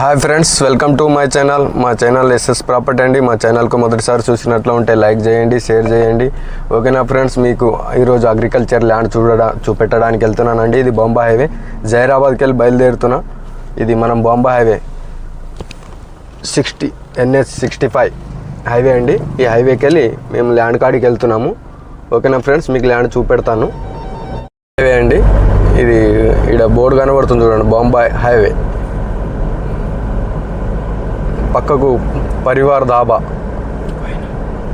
Hi friends welcome to my channel. మా channel SS property అండి. మా ఛానల్కు మొదటిసారి చూసినట్లు ఉంటే లైక్ చేయండి షేర్ చేయండి. ఓకేనా ఫ్రెండ్స్ మీకు ఈరోజు అగ్రికల్చర్ ల్యాండ్ చూడడా చూపెట్టడానికి వెళ్తున్నానండి. ఇది బొంబా హైవే. జైరాబాద్కి వెళ్ళి బయలుదేరుతున్నా. ఇది మనం Bombay highway. Sixty NH sixty five highway అండి. ఈ హైవేకి వెళ్ళి మేము ల్యాండ్ కాడికి వెళ్తున్నాము. ఓకేనా ఫ్రెండ్స్ మీకు ల్యాండ్ చూపెడతాను. హైవే అండి. ఇది ఇక్కడ బోర్డు కనబడుతుంది చూడండి బొంబాయి హైవే. పక్కకు పరివార్ దాబా.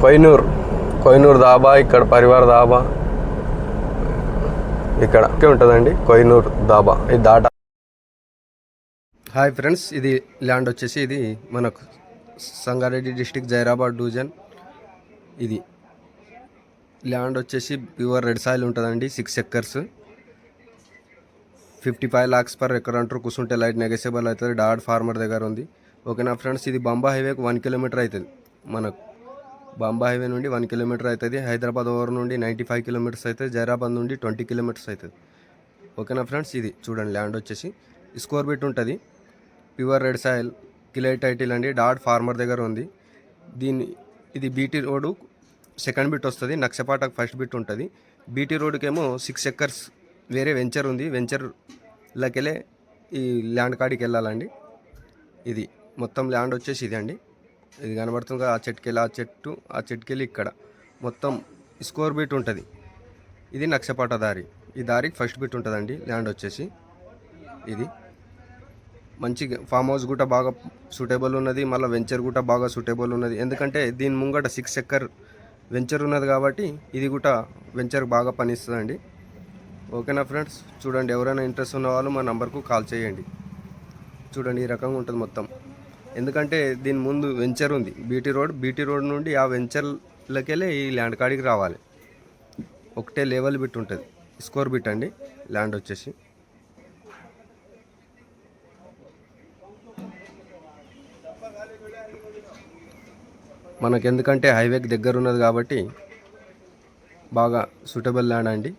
కొయినూర్. కొయినూర్ దాబా ఇక్కడ పరివార్ దాబా. ఇక్కడ ఉంటుందండి కొయినూర్ దాబా. ఇది దాటా. హాయ్ ఫ్రెండ్స్ ఇది ల్యాండ్ వచ్చేసి ఇది మనకు సంగారెడ్డి డిస్టిక్ జైరాబాద్ డివిజన్. ఇది ల్యాండ్ వచ్చేసి ప్యూర్ రెడ్ సాయిల్ ఉంటుందండి six acres fifty five lakhs per acre అంటారు కూర్చుంటే లైట్ నెగెసిబుల్ అవుతుంది. డాడ్ ఫార్మర్ దగ్గర ఉంది. ఓకేనా ఫ్రెండ్స్ ఇది బాంబా హైవేకి వన్ కిలోమీటర్ అవుతుంది. మనకు బాంబా హైవే నుండి వన్ కిలోమీటర్ అవుతుంది. హైదరాబాద్ ఓవర్ నుండి నైంటీ ఫైవ్ కిలోమీటర్స్ అవుతుంది. జైరాబాద్ నుండి ట్వంటీ కిలోమీటర్స్ అవుతుంది. ఓకేనా ఫ్రెండ్స్ ఇది చూడండి ల్యాండ్ వచ్చేసి స్కోర్ బిట్ ఉంటుంది. Pure red soil clear title అండి. డాడ్ ఫార్మర్ దగ్గర ఉంది. దీన్ని ఇది బీటీ రోడ్డు సెకండ్ బిట్ వస్తుంది. నక్షపాటకు ఫస్ట్ బిట్ ఉంటుంది. బీటీ రోడ్డుకేమో సిక్స్ ఎక్కర్స్ వేరే వెంచర్ ఉంది. వెంచర్లకెళ్ళే ఈ ల్యాండ్ కాడికి వెళ్ళాలండి. ఇది మొత్తం ల్యాండ్ వచ్చేసి ఇది అండి. ఇది కనబడుతుంది కదా ఆ చెట్టుకెళ్ళి ఆ చెట్టు ఆ చెట్టుకెళ్ళి ఇక్కడ. మొత్తం స్కోర్ బీట్ ఉంటుంది. ఇది నక్షపాట దారి. ఈ దారికి ఫస్ట్ బిట్ ఉంటుందండి ల్యాండ్ వచ్చేసి. ఇది మంచి ఫామ్ హౌస్ కూడా బాగా సూటబుల్ ఉన్నది మళ్ళీ వెంచర్ కూడా బాగా సూటబుల్ ఉన్నది. ఎందుకంటే దీని ముంగట సిక్స్ ఎక్కర్ వెంచర్ ఉన్నది కాబట్టి ఇది కూడా వెంచర్ బాగా పనిస్తుందండి ఓకేనా ఫ్రెండ్స్? చూడండి ఎవరైనా ఇంట్రెస్ట్ ఉన్న వాళ్ళు మా నంబర్కు కాల్ చేయండి. చూడండి ఈ రకంగా ఉంటుంది మొత్తం. ఎందుకంటే దీని ముందు వెంచర్ ఉంది. బీటీ రోడ్ బీటీ రోడ్ నుండి ఆ వెంచర్లకెళ్ళి ఈ ల్యాండ్ కాడికి రావాలి. ఒకటే లెవెల్ బిట్ ఉంటుంది. స్కోర్ బిట్ అండి. ల్యాండ్ వచ్చేసి. మనకు ఎందుకంటే హైవేకి దగ్గర ఉన్నది కాబట్టి బాగా సూటబుల్ ల్యాండ్ అండి.